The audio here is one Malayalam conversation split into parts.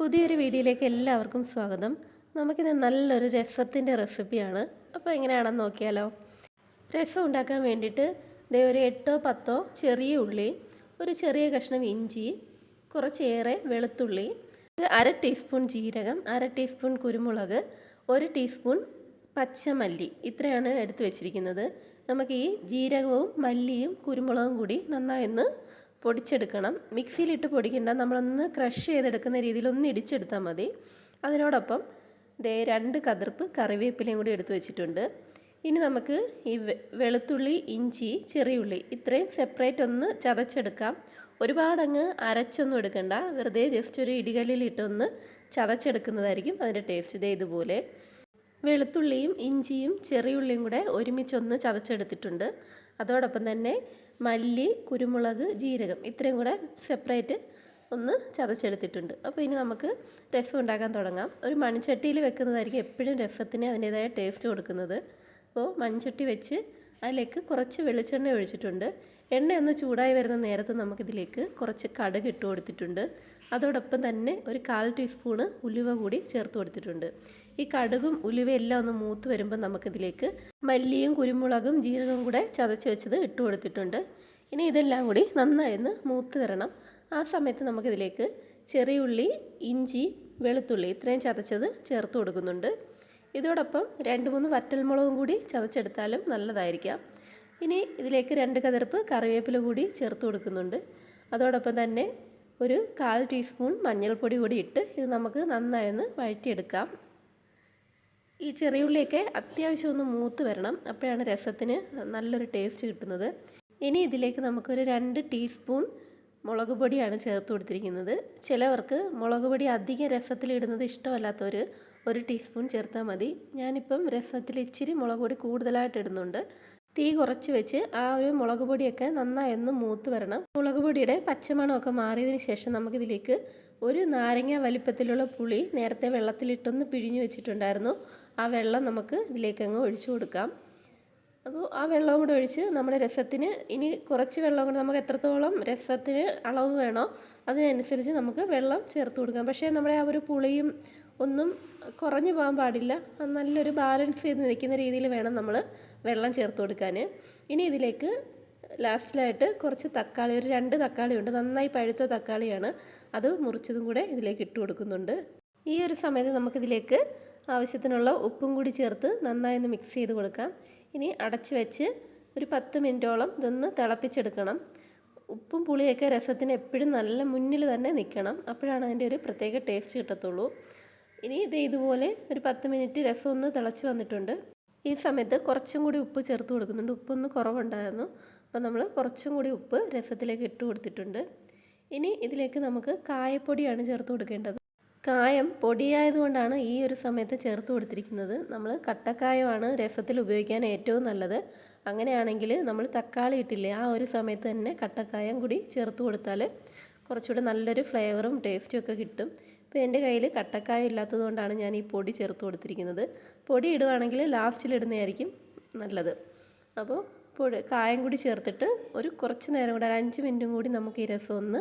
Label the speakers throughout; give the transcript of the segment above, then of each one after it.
Speaker 1: പുതിയൊരു വീഡിയോയിലേക്ക് എല്ലാവർക്കും സ്വാഗതം. നമുക്കിത് നല്ലൊരു രസത്തിന്റെ റെസിപ്പിയാണ്. അപ്പോൾ എങ്ങനെയാണെന്ന് നോക്കിയാലോ. രസം ഉണ്ടാക്കാൻ വേണ്ടിയിട്ട് ഇതേ ഒരു എട്ടോ പത്തോ ചെറിയ ഉള്ളി ഒരു ചെറിയ കഷ്ണം ഇഞ്ചി കുറച്ചേറെ വെളുത്തുള്ളി ഒരു അര ടീസ്പൂൺ ജീരകം അര ടീസ്പൂൺ കുരുമുളക് ഒരു ടീസ്പൂൺ പച്ചമല്ലി. ഇത്രയാണ് എടുത്തു വെച്ചിരിക്കുന്നത്. നമുക്ക് ഈ ജീരകവും മല്ലിയും കുരുമുളകും കൂടി നന്നായി പൊടിച്ചെടുക്കണം. മിക്സിയിലിട്ട് പൊടിക്കണ്ട. നമ്മളൊന്ന് ക്രഷ് ചെയ്തെടുക്കുന്ന രീതിയിൽ ഒന്ന് ഇടിച്ചെടുത്താൽ മതി. അതിനോടൊപ്പം ദേ രണ്ട് കതിർപ്പ് കറിവേപ്പിലയും കൂടി എടുത്തു വെച്ചിട്ടുണ്ട്. ഇനി നമുക്ക് ഈ വെളുത്തുള്ളി ഇഞ്ചി ചെറിയുള്ളി ഇത്രയും സെപ്പറേറ്റ് ഒന്ന് ചതച്ചെടുക്കാം. ഒരുപാടങ്ങ് അരച്ചൊന്നും എടുക്കണ്ട. വെറുതെ ജസ്റ്റ് ഒരു ഇടികല്ലിലിട്ടൊന്ന് ചതച്ചെടുക്കുന്നതായിരിക്കും അതിന്റെ ടേസ്റ്റ് ഇതേ ഇതുപോലെ. വെളുത്തുള്ളിയും ഇഞ്ചിയും ചെറിയുള്ളിയും കൂടെ ഒരുമിച്ചൊന്ന് ചതച്ചെടുത്തിട്ടുണ്ട്. അതോടൊപ്പം തന്നെ മല്ലി കുരുമുളക് ജീരകം ഇത്രയും കൂടെ സെപ്പറേറ്റ് ഒന്ന് ചതച്ചെടുത്തിട്ടുണ്ട്. അപ്പോൾ ഇനി നമുക്ക് രസം ഉണ്ടാക്കാൻ തുടങ്ങാം. ഒരു മൺചട്ടിയിൽ വെക്കുന്നതായിരിക്കും എപ്പോഴും രസത്തിന് അതിന്റേതായ ടേസ്റ്റ് കൊടുക്കുന്നത്. അപ്പോൾ മൺചട്ടി വെച്ച് അതിലേക്ക് കുറച്ച് വെളിച്ചെണ്ണ ഒഴിച്ചിട്ടുണ്ട്. എണ്ണ ഒന്ന് ചൂടായി വരുന്ന നേരത്ത് നമുക്കിതിലേക്ക് കുറച്ച് കടുക് ഇട്ട് കൊടുത്തിട്ടുണ്ട്. അതോടൊപ്പം തന്നെ ഒരു കാൽ ടീസ്പൂണ് ഉലുവ കൂടി ചേർത്ത് കൊടുത്തിട്ടുണ്ട്. ഈ കടുകും ഉലുവയെല്ലാം ഒന്ന് മൂത്ത് വരുമ്പോൾ നമുക്കിതിലേക്ക് മല്ലിയും കുരുമുളകും ജീരകവും കൂടെ ചതച്ച് വെച്ചത് ഇട്ട് കൊടുത്തിട്ടുണ്ട്. ഇനി ഇതെല്ലാം കൂടി നന്നായി ഒന്ന് മൂത്ത് വരണം. ആ സമയത്ത് നമുക്കിതിലേക്ക് ചെറിയുള്ളി ഇഞ്ചി വെളുത്തുള്ളി ഇത്രയും ചതച്ചത് ചേർത്ത് കൊടുക്കുന്നുണ്ട്. ഇതോടൊപ്പം രണ്ട് മൂന്ന് വറ്റൽമുളകും കൂടി ചതച്ചെടുത്താലും നല്ലതായിരിക്കാം. ഇനി ഇതിലേക്ക് രണ്ട് കതിർപ്പ് കറിവേപ്പില കൂടി ചേർത്ത് കൊടുക്കുന്നുണ്ട്. അതോടൊപ്പം തന്നെ ഒരു കാൽ ടീസ്പൂൺ മഞ്ഞൾപ്പൊടി കൂടി ഇട്ട് ഇത് നമുക്ക് നന്നായൊന്ന് വഴറ്റിയെടുക്കാം. ഈ ചെറിയുള്ളിയൊക്കെ അത്യാവശ്യം ഒന്ന് മൂത്ത് വരണം. അപ്പോഴാണ് രസത്തിന് നല്ലൊരു ടേസ്റ്റ് കിട്ടുന്നത്. ഇനി ഇതിലേക്ക് നമുക്കൊരു രണ്ട് ടീസ്പൂൺ മുളക് പൊടിയാണ് ചേർത്ത് കൊടുത്തിരിക്കുന്നത്. ചിലവർക്ക് മുളക് പൊടി അധികം രസത്തിലിടുന്നത് ഇഷ്ടമല്ലാത്തവർ ഒരു ടീസ്പൂൺ ചേർത്താൽ മതി. ഞാനിപ്പം രസത്തിൽ ഇച്ചിരി മുളക് പൊടി കൂടുതലായിട്ട് ഇടുന്നുണ്ട്. തീ കുറച്ച് വെച്ച് ആ ഒരു മുളക് പൊടിയൊക്കെ നന്നായി ഒന്ന് മൂത്ത് വരണം. മുളക് പൊടിയുടെ പച്ചമണമൊക്കെ മാറിയതിന് ശേഷം നമുക്കിതിലേക്ക് ഒരു നാരങ്ങ വലിപ്പത്തിലുള്ള പുളി നേരത്തെ വെള്ളത്തിലിട്ടൊന്ന് പിഴിഞ്ഞു വെച്ചിട്ടുണ്ടായിരുന്നു. ആ വെള്ളം നമുക്ക് ഇതിലേക്ക് അങ്ങ് ഒഴിച്ചു കൊടുക്കാം. അപ്പോൾ ആ വെള്ളം കൂടെ ഒഴിച്ച് നമ്മുടെ രസത്തിന് ഇനി കുറച്ച് വെള്ളം കൊണ്ട് നമുക്ക് എത്രത്തോളം രസത്തിന് അളവ് വേണോ അതിനനുസരിച്ച് നമുക്ക് വെള്ളം ചേർത്ത് കൊടുക്കാം. പക്ഷേ നമ്മുടെ ആ ഒരു പുളിയും ഒന്നും കുറഞ്ഞു പോകാൻ പാടില്ല. നല്ലൊരു ബാലൻസ് ചെയ്ത് നിൽക്കുന്ന രീതിയിൽ വേണം നമ്മൾ വെള്ളം ചേർത്ത് കൊടുക്കാൻ. ഇനി ഇതിലേക്ക് ലാസ്റ്റിലായിട്ട് കുറച്ച് തക്കാളി ഒരു രണ്ട് തക്കാളി ഉണ്ട് നന്നായി പഴുത്ത തക്കാളിയാണ്. അത് മുറിച്ചതും കൂടെ ഇതിലേക്ക് ഇട്ട് കൊടുക്കുന്നുണ്ട്. ഈ ഒരു സമയത്ത് നമുക്കിതിലേക്ക് ആവശ്യത്തിനുള്ള ഉപ്പും കൂടി ചേർത്ത് നന്നായി ഒന്ന് മിക്സ് ചെയ്ത് കൊടുക്കാം. ഇനി അടച്ച് വെച്ച് ഒരു പത്ത് മിനിറ്റോളം ഇതൊന്ന് തിളപ്പിച്ചെടുക്കണം. ഉപ്പും പുളിയൊക്കെ രസത്തിന് എപ്പോഴും നല്ല മുന്നിൽ തന്നെ നിൽക്കണം. അപ്പോഴാണ് അതിന്റെ ഒരു പ്രത്യേക ടേസ്റ്റ് കിട്ടത്തുള്ളൂ. ഇനി ഇത് ഇതുപോലെ ഒരു പത്ത് മിനിറ്റ് രസം ഒന്ന് തിളച്ച് വന്നിട്ടുണ്ട്. ഈ സമയത്ത് കുറച്ചും കൂടി ഉപ്പ് ചേർത്ത് കൊടുക്കുന്നുണ്ട്. ഉപ്പൊന്ന് കുറവുണ്ടായിരുന്നു. അപ്പോൾ നമ്മൾ കുറച്ചും കൂടി ഉപ്പ് രസത്തിലേക്ക് ഇട്ട് കൊടുത്തിട്ടുണ്ട്. ഇനി ഇതിലേക്ക് നമുക്ക് കായപ്പൊടിയാണ് ചേർത്ത് കൊടുക്കേണ്ടത്. കായം പൊടിയായതുകൊണ്ടാണ് ഈ ഒരു സമയത്ത് ചേർത്ത് കൊടുത്തിരിക്കുന്നത്. നമ്മൾ കട്ടക്കായമാണ് രസത്തിൽ ഉപയോഗിക്കാൻ ഏറ്റവും നല്ലത്. അങ്ങനെയാണെങ്കിൽ നമ്മൾ തക്കാളി ഇട്ടില്ലേ ആ ഒരു സമയത്ത് തന്നെ കട്ടക്കായം കൂടി ചേർത്ത് കൊടുത്താൽ കുറച്ചുകൂടെ നല്ലൊരു ഫ്ലേവറും ടേസ്റ്റും ഒക്കെ കിട്ടും. ഇപ്പോൾ എന്റെ കയ്യിൽ കട്ടക്കായം ഇല്ലാത്തതുകൊണ്ടാണ് ഞാൻ ഈ പൊടി ചേർത്ത് കൊടുത്തിരിക്കുന്നത്. പൊടി ഇടുവാണെങ്കിൽ ലാസ്റ്റിലിടുന്നതായിരിക്കും നല്ലത്. അപ്പോൾ പൊടി കായം കൂടി ചേർത്തിട്ട് ഒരു കുറച്ച് നേരം കൂടെ ഒരു അഞ്ച് മിനിറ്റും കൂടി നമുക്ക് ഈ രസം ഒന്ന്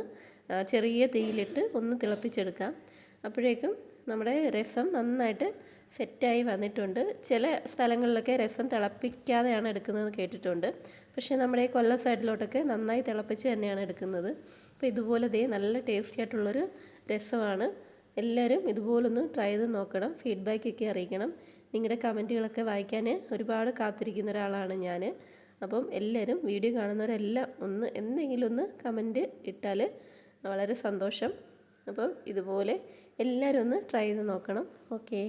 Speaker 1: ചെറിയ തീയിലിട്ട് ഒന്ന് തിളപ്പിച്ചെടുക്കാം. അപ്പോഴേക്കും നമ്മുടെ രസം നന്നായിട്ട് സെറ്റായി വന്നിട്ടുണ്ട്. ചില സ്ഥലങ്ങളിലൊക്കെ രസം തിളപ്പിക്കാതെയാണ് എടുക്കുന്നത് കേട്ടിട്ടുണ്ട്. പക്ഷേ നമ്മുടെ ഈ കൊല്ലം സൈഡിലോട്ടൊക്കെ നന്നായി തിളപ്പിച്ച് തന്നെയാണ് എടുക്കുന്നത്. അപ്പോൾ ഇതുപോലെ ദേ നല്ല ടേസ്റ്റി ആയിട്ടുള്ളൊരു രസമാണ്. എല്ലാവരും ഇതുപോലൊന്ന് ട്രൈ ചെയ്ത് നോക്കണം. ഫീഡ്ബാക്ക് ഒക്കെ അറിയിക്കണം. നിങ്ങളുടെ കമന്റുകളൊക്കെ വായിക്കാൻ ഒരുപാട് കാത്തിരിക്കുന്ന ഒരാളാണ് ഞാൻ അപ്പം എല്ലാവരും വീഡിയോ കാണുന്നവരെല്ലാം ഒന്ന് എന്തെങ്കിലും ഒന്ന് കമന്റ് ഇട്ടാൽ വളരെ സന്തോഷം. അപ്പം ഇതുപോലെ എല്ലാവരും ഒന്ന് ട്രൈ ചെയ്ത് നോക്കണം. ഓക്കേ